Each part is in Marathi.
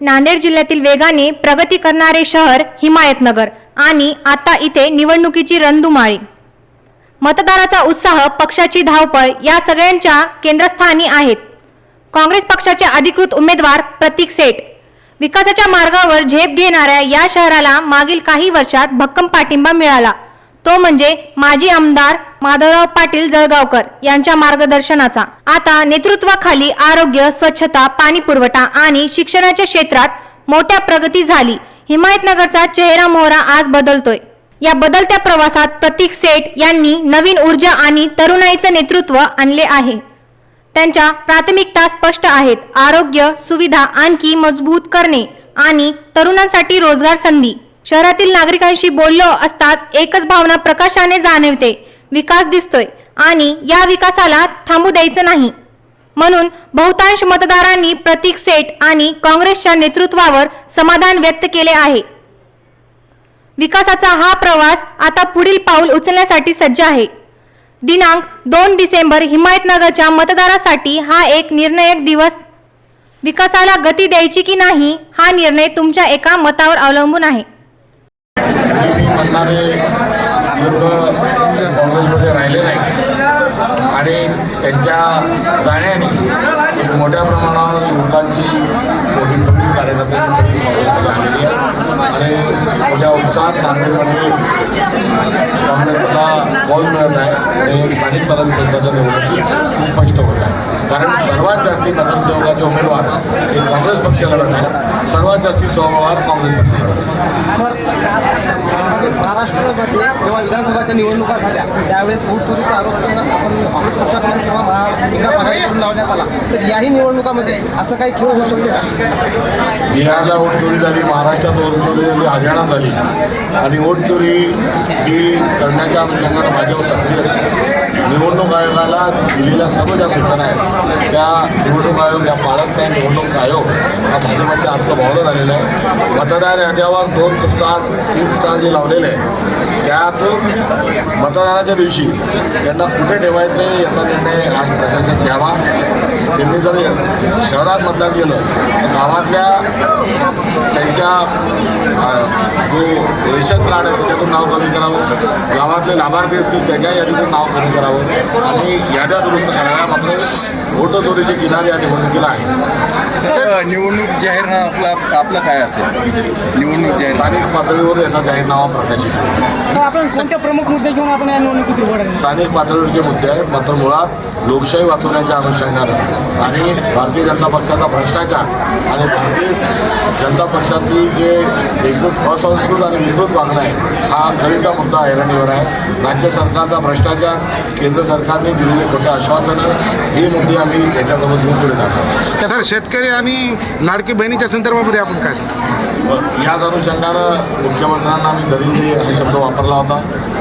नांदेड जिल्ह्यातील वेगाने प्रगती करणारे शहर हिमायतनगर आणि आता इथे निवडणुकीची रणधुमाळी. मतदाराचा उत्साह पक्षाची धावपळ या सगळ्यांच्या केंद्रस्थानी आहेत. काँग्रेस पक्षाचे अधिकृत उमेदवार प्रतीक सेठ. विकासाच्या मार्गावर झेप घेणाऱ्या या शहराला मागील काही वर्षात भक्कम पाठिंबा मिळाला. तो म्हणजे माजी आमदार माधवराव पाटील जळगावकर यांच्या मार्गदर्शनाचा. आता नेतृत्वाखाली आरोग्य स्वच्छता पाणी पुरवठा आणि शिक्षणाच्या क्षेत्रात मोठ्या प्रगती झाली. हिमायतनगरचा चेहरा मोहरा आज बदलतोय. या बदलत्या प्रवासात प्रतीक सेठ यांनी नवीन ऊर्जा आणि तरुणाईचं नेतृत्व आणले आहे. त्यांच्या प्राथमिकता स्पष्ट आहेत. आरोग्य सुविधा आणखी मजबूत करणे आणि तरुणांसाठी रोजगार संधी. शहरातील नागरिकांशी बोललो असताच एकच भावना प्रकाशाने जाणवते. विकास दिसतोय आणि या विकासाला थांबू द्यायचं नाही. म्हणून बहुतांश मतदारांनी प्रतीक सेठ आणि काँग्रेसच्या नेतृत्वावर समाधान व्यक्त केले आहे. विकासाचा हा प्रवास आता पुढील पाऊल उचलण्यासाठी सज्ज आहे. दिनांक दोन डिसेंबर हिमायतनगरच्या मतदारासाठी हा एक निर्णायक दिवस. विकासाला गती द्यायची की नाही हा निर्णय तुमच्या एका मतावर अवलंबून आहे. मी म्हणणारे लोक काँग्रेसमध्ये राहिले नाही आणि त्यांच्या जाण्याने मोठ्या प्रमाणावर युवकांची मोठी मोठी कार्यकर्ते काँग्रेसमध्ये आलेली आहे आणि मोठ्या उत्साहात नांदेडमध्ये काँग्रेसला कॉल मिळत आहे. हे स्थानिक स्वराज्य संस्थाच्या निवडणुकीत स्पष्ट होत आहे कारण सर्वात जास्ती नगरसेवकाचे उमेदवार हे काँग्रेस पक्ष लढत आहे सर्वात जास्ती उमेदवार काँग्रेस पक्ष सर महाराष्ट्रामध्ये जेव्हा विधानसभाच्या निवडणुका झाल्या त्यावेळेस चोरीचा आरोप आपण काँग्रेस पक्षाकडून किंवा महाविकास आघाडीकडून लावण्यात आला. तर याही निवडणुकामध्ये असं काही खेळ होऊ शकते का? बिहारला वोट चोरी झाली महाराष्ट्रात वोट चोरी झाली हरियाणात झाली. आणि वोट चोरी ही करण्याच्या अनुषंगानं भाजप सक्रिय असते. निवडणूक आयोगाला दिलेल्या सर्व ज्या सूचना आहेत त्या निवडणूक आयोग या पाळत नाही निवडणूक आयोग हा भाजपाच्या आजचं भावलं झालेलं आहे. मतदार याद्यावर दोन स्टार तीन स्टार जे लावलेले आहेत त्यातून मतदानाच्या दिवशी त्यांना कुठे ठेवायचं याचा निर्णय आज प्रशासन घ्यावा. त्यांनी जर शहरात मतदान केलं. गावातल्या त्यांच्या जो रेशन कार्ड आहे त्याच्यातून नाव कमी करावं. गावातले लाभार्थी असतील त्याच्या यादीतून नाव कमी करावं. आणि याद्या दुरुस्त कराव्या. मात्र वोट चोरीची किनारी या निवडणुकीला आहे सर निवडणूक जाहीरनामा आपला आपला काय असेल? निवडणूक जाहीर स्थानिक पातळीवर याचा जाहीरनामा प्रकाशित होईल. सर आपण कोणत्या प्रमुख मुद्दे घेऊन आपण या निवडणुकीत उभं राहिलो? स्थानिक पातळीवरचे मुद्दे आहेत मात्र मुळात लोकशाही वाचवण्याच्या अनुषंगानं आणि भारतीय जनता पक्षाचा भ्रष्टाचार आणि भारतीय जनता पक्षाची जे एकूण असंस्कृत आणि विकृत वागणं आहे हा खरीचा मुद्दा ऐरणीवर आहे. राज्य सरकारचा भ्रष्टाचार केंद्र सरकारने दिलेले खोटे आश्वासनं हे मुद्दे आम्ही याच्यासोबत घेऊन पुढे जातो. सर शेतकरी आणि लाडकी बहिणीच्या संदर्भामध्ये आपण काय सांगतो याच अनुषंगानं मुख्यमंत्र्यांना मी दरिंदे हा शब्द वापरला होता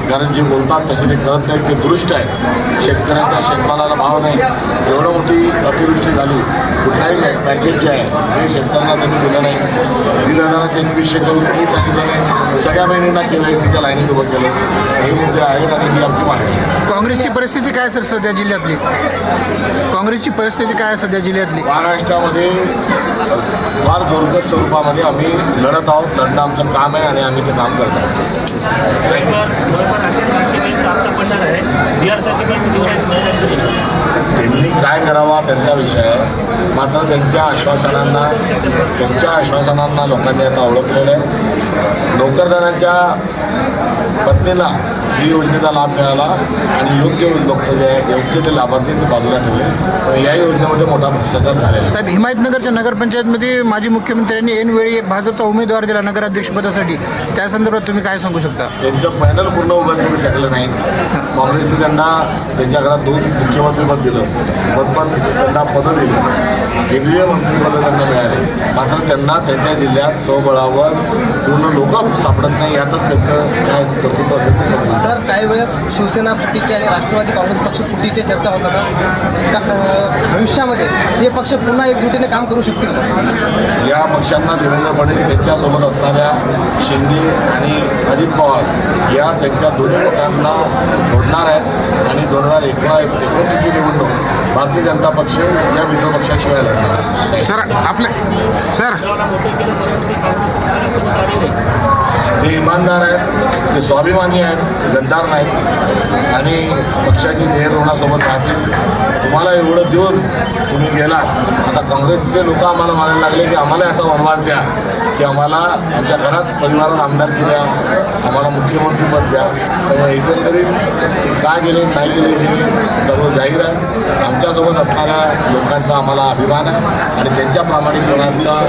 कारण जे बोलतात तसे ते करत नाहीत ते दुरुष्ट आहेत. शेतकऱ्यांच्या शेतमालाला भाव नाही. एवढं मोठी अतिवृष्टी झाली कुठलाही पॅकेज जे आहे हे शेतकऱ्यांना त्यांनी दिलं नाही. दीड हजाराचे एकवीसशे करून तेही सांगितलं नाही. सगळ्या बहिणींना के वाय सीच्या लाईनीत उभं केलं. हे मुद्दे आहेत आणि ही आमची मागणी आहे. काँग्रेसची परिस्थिती काय सर सध्या जिल्ह्यातली? काँग्रेसची परिस्थिती काय आहे सध्या जिल्ह्यातली? महाराष्ट्रामध्ये फार जोरकस स्वरूपामध्ये आम्ही लढत आहोत लढणं आमचं काम आहे आणि आम्ही ते काम करत आहोत. त्यांनी काय करावा त्यांचा विषय आहे. मात्र त्यांच्या आश्वासनांना त्यांच्या आश्वासनांना लोकांनी आता ओळखलेलं आहे. नोकरदारांच्या पत्नीला ही योजनेचा लाभ मिळाला आणि योग्य लोक जे आहे योग्य ते लाभार्थी ते बाजूला ठेवले. पण या योजनेमध्ये मोठा भ्रष्टाचार झालेला साहेब हिमायतनगरच्या नगरपंचायतमध्ये माजी मुख्यमंत्र्यांनी ऐनवेळी एक भाजपचा उमेदवार दिला नगराध्यक्षपदासाठी. त्या संदर्भात तुम्ही काय सांगू शकता? त्यांचं पॅनल पूर्ण उभं करू शकलं नाही. काँग्रेसने त्यांना त्यांच्या घरात दोन मुख्यमंत्रीपद दिलं. पदपद त्यांना पदं दिली. केंद्रीय मंत्रिपदं त्यांना मिळाले. मात्र त्यांना त्यांच्या जिल्ह्यात स्वबळावर पूर्ण लोक सापडत नाही यातच त्यांचं काय कर्तृत्व असेल ते समजतं सर काही वेळेस शिवसेना फुटीचे आणि राष्ट्रवादी काँग्रेस पक्ष फुटीचे चर्चा होत भविष्यामध्ये हे पक्ष पुन्हा एकजुटीने काम करू शकतील या पक्षांना देवेंद्र फडणवीस त्यांच्यासोबत असणाऱ्या शिंदे आणि अजित पवार या त्यांच्या दोन्ही गटांना जोडणार आहे आणि दोन हजार एकोणा एकोणतीसची निवडणूक भारतीय जनता पक्ष या मित्रपक्षाशिवाय सर आपले सर. ते इमानदार आहेत ते स्वाभिमानी आहेत ते गद्दार नाहीत. आणि पक्षाची ध्येयधोरणासोबत राहतील तुम्हाला एवढं देऊन तुम्ही गेलात. आता काँग्रेसचे लोक आम्हाला म्हणायला लागले की आम्हाला असा वनवास द्या. की आम्हाला आमच्या घरात परिवारात आमदारकी द्या आम्हाला मुख्यमंत्रीपद द्या. त्यामुळे एकंदरीत ते का गेले नाही गेले हे सर्व जाहीर आहे. आमच्यासोबत असणाऱ्या लोकांचा आम्हाला अभिमान आहे आणि त्यांच्या प्रामाणिकपणाचा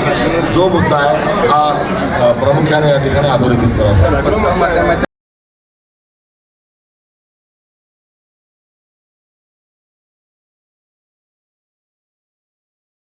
जो मुद्दा आहे हा प्रामुख्याने या ठिकाणी अधोरेखित करावा.